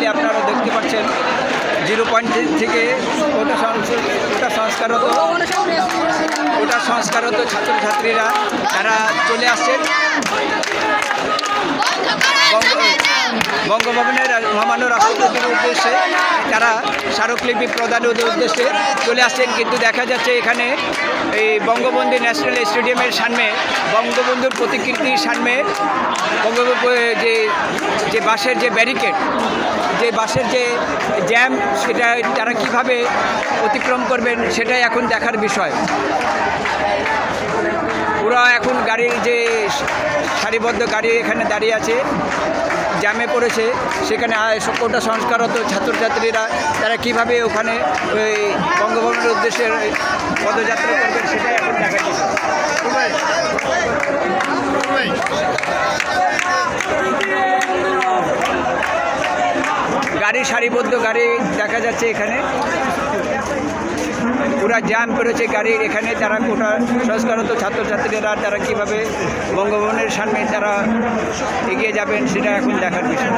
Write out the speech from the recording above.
Clearly আপনারা দেখতে পাচ্ছেন, জিরো পয়েন্ট থেকে কোটা সংস- কোটা সংস্কারত কোটা সংস্কারত ছাত্রছাত্রীরা তারা চলে আসছেন। বঙ্গভবনের মহামান্য রাষ্ট্রপতির উদ্দেশ্যে তারা স্মারকলিপি প্রদানের উদ্দেশ্যে চলে আসছেন, কিন্তু দেখা যাচ্ছে এখানে এই বঙ্গবন্ধু ন্যাশনাল স্টেডিয়ামের সামনে, বঙ্গবন্ধুর প্রতিকৃতির সামনে বঙ্গবন্ধু যে যে বাসের যে ব্যারিকেড, যে বাসের যে জ্যাম, সেটা তারা কীভাবে অতিক্রম করবেন সেটাই এখন দেখার বিষয়। ওরা এখন গাড়ির যে সারিবদ্ধ গাড়ি এখানে দাঁড়িয়ে আছে জ্যামে পড়েছে, সেখানে কোটা সংস্কারত ছাত্রছাত্রীরা, তারা কীভাবে ওখানে ওই বঙ্গভবনের উদ্দেশ্যে পদযাত্রা করবেন সেটাই এখন দেখা গাড়ি সারিবদ্ধ গাড়ি দেখা যাচ্ছে এখানে। পুরা জ্যাম করেছে গাড়ির এখানে, তারা কোটা সংস্কারত ছাত্রছাত্রীরা, তারা কীভাবে বঙ্গভবনের সামনে তারা এগিয়ে যাবেন, সেটা এখন দেখার বিষয়।